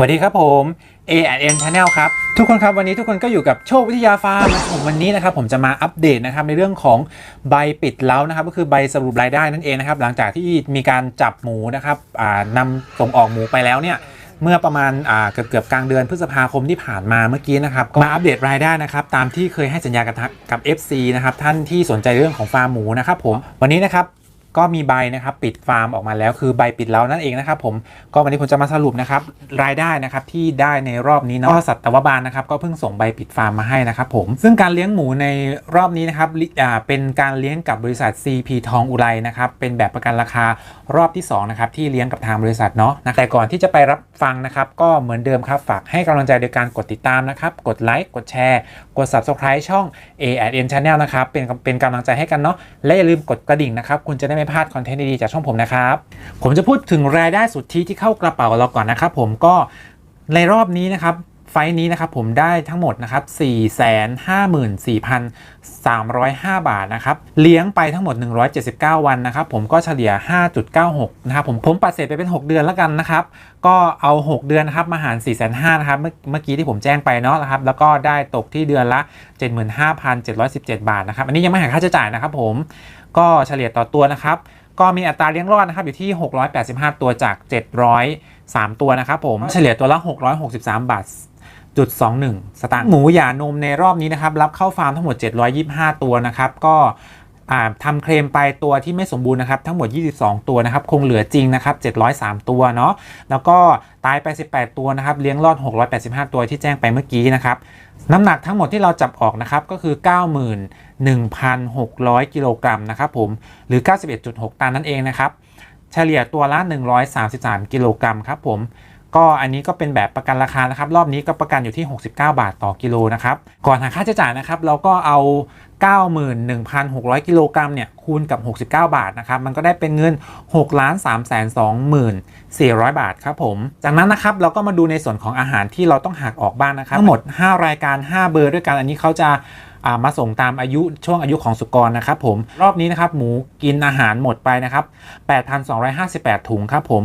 สวัสดีครับผม A N Channel ครับ ทุกคนครับวันนี้ทุกคนก็อยู่กับโชควิทยาฟาร์มนะผมวันนี้นะครับผมจะมาอัปเดตนะครับในเรื่องของใบปิดเล้านะครับก็คือใบสรุปรายได้นั่นเองนะครับหลังจากที่มีการจับหมูนะครับนำส่งออกหมูไปแล้วเนี่ยเมื่อประมาณเกือบเกือบกลางเดือนพฤษภาคมที่ผ่านมาเมื่อกี้นะครับก็มาอัปเดตรายได้นะครับตามที่เคยให้สัญญากับกับ FC นะครับท่านที่สนใจเรื่องของฟาร์มหมูนะครับผมวันนี้นะครับ ก็มีใบนะครับปิดฟาร์มออกมาแล้วคือใบปิดแล้วนั่นเองนะครับผมก็วันนี้ผมจะมาสรุปนะครับรายได้นะครับที่ได้ในรอบนี้เนาะก็สัตวบาลนะครับก็เพิ่งส่งใบปิดฟาร์มมาให้นะครับผมซึ่งการเลี้ยงหมูในรอบนี้นะครับลิอ่าเป็นการเลี้ยงกับบริษัท CP ทองอุไรนะครับเป็นแบบประกันราคารอบที่สองนะครับที่เลี้ยงกับทางบริษัทเนาะนะแต่ก่อนที่จะไปรับฟังนะครับก็เหมือนเดิมครับฝากให้กำลังใจโดยการกดติดตามนะครับกดไลค์กดแชร์กด subscribe ช่อง A N Channel นะครับเป็นเป็นกำลังใจให้กันเนาะและอย่าลืมกดกระดิ่งนะครับคุณจะได้ไม่พลาดคอนเทนต์ดีๆจากช่องผมนะครับ ผมจะพูดถึงรายได้สุทธิที่เข้ากระเป๋าเราก่อนนะครับผมก็ในรอบนี้นะครับ ไฟล์นี้นะครับผมได้ทั้งหมดนะครับ 454,305 บาทนะครับ เลี้ยงไปทั้งหมด 179 วันนะครับ ผมก็เฉลี่ย 5.96 นะครับ ผมผมปัดเศษไปเป็น 6 เดือนแล้วกันนะครับ ก็เอา 6 เดือนนะครับมาหาร 4 5 0 0 0นะครับ เมื่อกี้ที่ผมแจ้งไปเนาะนะครับ แล้วก็ได้ตกที่เดือนละ 75,717 บาทนะครับ อันนี้ยังไม่หักค่าใช้จ่ายนะครับผม ก็เฉลี่ยต่อตัวนะครับ ก็มีอัตราเลี้ยงรอดนะครับอยู่ที่ 685 ตัวจาก 703 ตัวนะครับผมเฉลี่ยตัวละ 663 บาทจุด21 สตางค์หมูหย่านมในรอบนี้นะครับรับเข้าฟาร์มทั้งหมด 725 ตัวนะครับก็อ่า ทำเคลมไปตัวที่ไม่สมบูรณ์นะครับทั้งหมด 22 ตัวนะครับคงเหลือจริงนะครับ703 ตัวเนาะแล้วก็ตายไป 18 ตัวนะครับเลี้ยงรอด 685 ตัวที่แจ้งไปเมื่อกี้นะครับน้ำหนักทั้งหมดที่เราจับออกนะครับก็คือ 91,600 กิโลกรัมนะครับผมหรือ 91.6 ตันนั่นเองนะครับเฉลี่ยตัวละ 133 กิโลกรัมครับผม ก็อันนี้ก็เป็นแบบประกันราคานะครับรอบนี้ก็ประกันอยู่ที่ 69 บาทต่อกิโลนะครับก่อนหาค่าใช้จ่ายนะครับเราก็เอา 91,600 กิโลกรัมเนี่ยคูณกับ 69 บาทนะครับมันก็ได้เป็นเงิน 6 3 2 400 บาทครับผมจากนั้นนะครับเราก็มาดูในส่วนของอาหารที่เราต้องหักออกบ้างนะครับทั้งหมด 5 รายการ 5 เบอร์ด้วยกันอันนี้เขาจะามาส่งตามอายุช่วงอายุของสุกรนะครับผมรอบนี้นะครับหมูกินอาหารหมดไปนะครับ 8,258 ถุงครับผม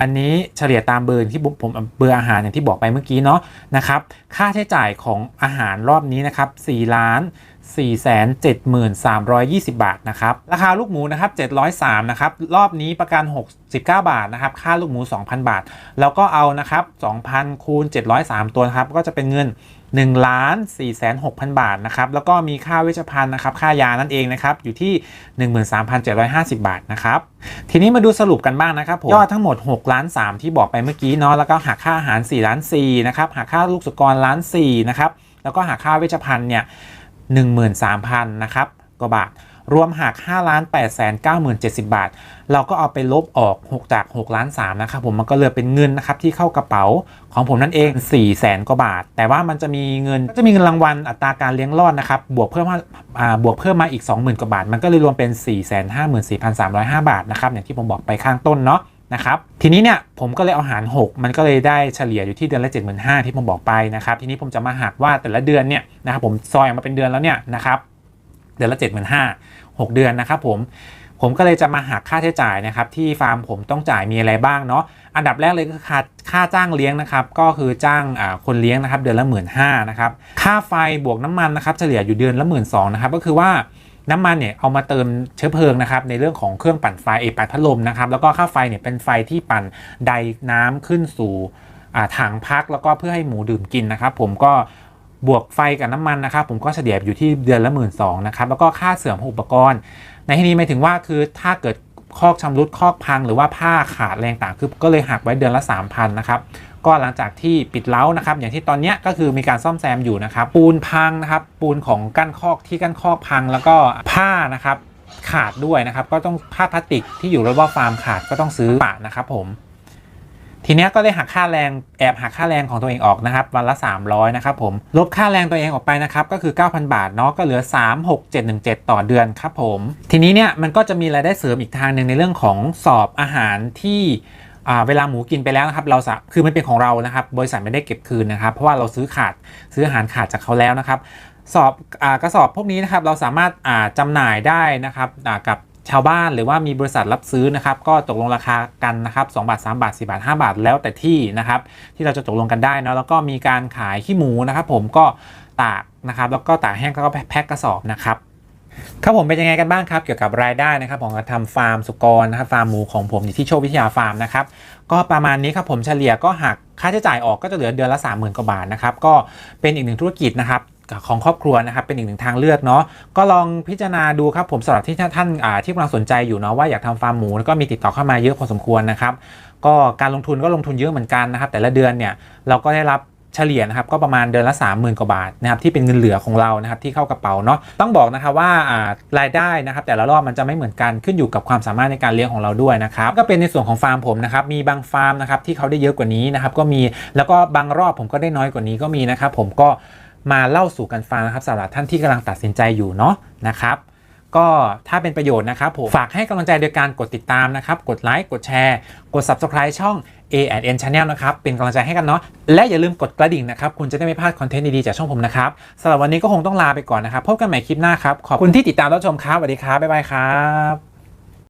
อันนี้เฉลี่ยตามเบอร์ที่ผมเบอร์อาหารอย่างที่บอกไปเมื่อกี้เนาะนะครับค่าใช้จ่ายของอาหารรอบนี้นะครับ4ล้าน4,7320 บาทนะครับ ราคาลูกหมูนะครับ703นะครับ รอบนี้ประกัน 69 บาทนะครับ ค่าลูกหมู 2,000 บาท แล้วก็เอานะครับ 2,000 คูณ 703 ตัวนะครับ ก็จะเป็นเงิน1ล้าน4 6 0 0 0 บาทนะครับ แล้วก็มีค่าเวชภัณฑ์นะครับ ค่ายานั่นเองนะครับ อยู่ที่ 13,750 บาทนะครับ ทีนี้มาดูสรุปกันบ้างนะครับผมยอดทั้งหมด6ล้าน3ที่บอกไปเมื่อกี้เนาะแล้วก็หักค่าอาหาร4ล้าน4นะครับหักค่าลูกสุกรล้าน4นะครับแล้วก็หักค่าเวชภัณฑ์เนี่ย13,000นะครับกว่าบาท รวมหัก5ล้าน8 9 0 7 0 บาท เราก็เอาไปลบออก 6 จาก6ล้าน3นะครับผมมันก็เหลือเป็นเงินนะครับที่เข้ากระเป๋าของผมนั่นเอง4แสนกว่าบาท แต่ว่ามันจะมีเงินจะมีเงินรางวัลอัตราการเลี้ยงรอดนะครับบวกเพิ่มมาาบวกเพิ่มมาอีก 20,000กว่าบาท มันก็เลยรวมเป็น 4 5 4 3 0 5 บาทนะครับอย่างที่ผมบอกไปข้างต้นเนาะนะครับทีนี้เนี่ยผมก็เลยเอาหาร 6 มันก็เลยได้เฉลี่ยอยู่ที่เดือนละ 75,000ที่ผมบอกไปนะครับทีนี้ผมจะมาหักว่าแต่ละเดือนเนี่ยนะครับผมซอยออกมาเป็นเดือนแล้วเนี่ยนะครับ เดือนละ 75,000 6 เดือนนะครับผมผมก็เลยจะมาหักค่าใช้จ่ายนะครับที่ฟาร์มผมต้องจ่ายมีอะไรบ้างเนาะอันดับแรกเลยก็คือค่าค่าจ้างเลี้ยงนะครับก็คือจ้างคนเลี้ยงนะครับเดือนละหมื่นห้านะครับค่าไฟบวกน้ำมันนะครับเฉลี่ยอยู่เดือนละหมื่นสองนะครับก็คือว่าน้ำมันเนี่ยเอามาเติมเชื้อเพลิงนะครับในเรื่องของเครื่องปั่นไฟเอปั่นพัดลมนะครับแล้วก็ค่าไฟเนี่ยเป็นไฟที่ปั่นไดน้ำขึ้นสู่ถังพักแล้วก็เพื่อให้หมูดื่มกินนะครับผมก็ บวกไฟกับน้ำมันนะครับผมก็เฉลี่ยอยู่ที่เดือนละหมื่นสองนะครับแล้วก็ค่าเสื่อมของอุปกรณ์ ในที่นี้หมายถึงว่าคือถ้าเกิดคอกชำรุดคอกพังหรือว่าผ้าขาดแรงต่างคือก็เลยหักไว้เดือนละ 3,000นะครับก็หลังจากที่ปิดเล้านะครับอย่างที่ตอนนี้ก็คือมีการซ่อมแซมอยู่นะครับปูนพังนะครับปูนของกั้นคอกที่กั้นคอกพังแล้วก็ผ้านะครับขาดด้วยนะครับก็ต้องผ้าพลาสติกที่อยู่รอบฟาร์มขาดก็ต้องซื้อปะนะครับผม ทีนี้ก็เลยหักค่าแรงแอบหักค่าแรงของตัวเองออกนะครับวันละ 300นะครับผมลบค่าแรงตัวเองออกไปนะครับก็คือ 9,000 บาทเนาะก็เหลือ 36717 ต่อเดือนครับผมทีนี้เนี่ยมันก็จะมีรายได้เสริมอีกทางหนึ่งในเรื่องของสอบอาหารที่เวลาหมูกินไปแล้วนะครับเราสะคือมันเป็นของเรานะครับ บริษัทไม่ได้เก็บคืนนะครับ เพราะว่าเราซื้อขาดซื้ออาหารขาดจากเขาแล้วนะครับสอบอกระสอบพวกนี้นะครับเราสามารถอ่าจำหน่ายได้นะครับกับ ชาวบ้านหรือว่ามีบริษัทรับซื้อนะครับก็ตกลงราคากันนะครับ2บาท 3 บาท 4 บาท 5 บาทแล้วแต่ที่นะครับที่เราจะตกลงกันได้นะแล้วก็มีการขายขี้หมูนะครับผมก็ตากนะครับแล้วก็ตากแห้งแล้วก็แพ็คกระสอบนะครับครับผมเป็นยังไงกันบ้างครับเกี่ยวกับรายได้นะครับของการทำฟาร์มสุกรนะครับฟาร์มหมูของผมอยู่ที่โชควิทยาฟาร์มนะครับก็ประมาณนี้ครับผมเฉลี่ยก็หักค่าใช้จ่ายออกก็จะเหลือเดือนละ 30,000กว่าบาทนะครับก็เป็นอีกหนึ่งธุรกิจนะครับ ของครอบครัวนะครับเป็นอีกหนึ่งทางเลือกเนาะก็ลองพิจารณาดูครับผมสำหรับที่ท่านที่กำลังสนใจอยู่เนาะว่าอยากทำฟาร์มหมูแล้วก็มีติดต่อเข้ามาเยอะพอสมควรนะครับก็การลงทุนก็ลงทุนเยอะเหมือนกันนะครับ แต่ละเดือนเนี่ยเราก็ได้รับเฉลี่ยนะครับก็ประมาณเดือนละ 30,000กว่าบาทนะครับที่เป็นเงินเหลือของเรานะครับที่เข้ากระเป๋าเนาะต้องบอกนะครับว่าอ่ารายได้นะครับแต่ละรอบมันจะไม่เหมือนกันขึ้นอยู่กับความสามารถในการเลี้ยงของเราด้วยนะครับก็เป็นในส่วนของฟาร์มผมนะครับมีบางฟาร์มนะครับที่เขาได้เยอะกว่านี้นะครับก็มีแล้วก็บางรอบผมก็ได้น้อยกว่านี้ก็มีนะครับผมก็ มาเล่าสู่กันฟังนะครับสำหรับท่านที่กำลังตัดสินใจอยู่เนาะนะครับก็ถ้าเป็นประโยชน์นะครับผมฝากให้กำลังใจโดยการกดติดตามนะครับ กดไลค์กดแชร์ กด Subscribe ช่อง A N Channel นะครับ เป็นกำลังใจให้กันเนาะและอย่าลืมกดกระดิ่งนะครับ คุณจะได้ไม่พลาดคอนเทนต์ดี ๆ จากช่องผมนะครับสำหรับวันนี้ก็คงต้องลาไปก่อนนะครับ พบกันใหม่คลิปหน้าครับ ขอบคุณที่ติดตามรับชมครับสวัสดีครับบ๊ายบายครับ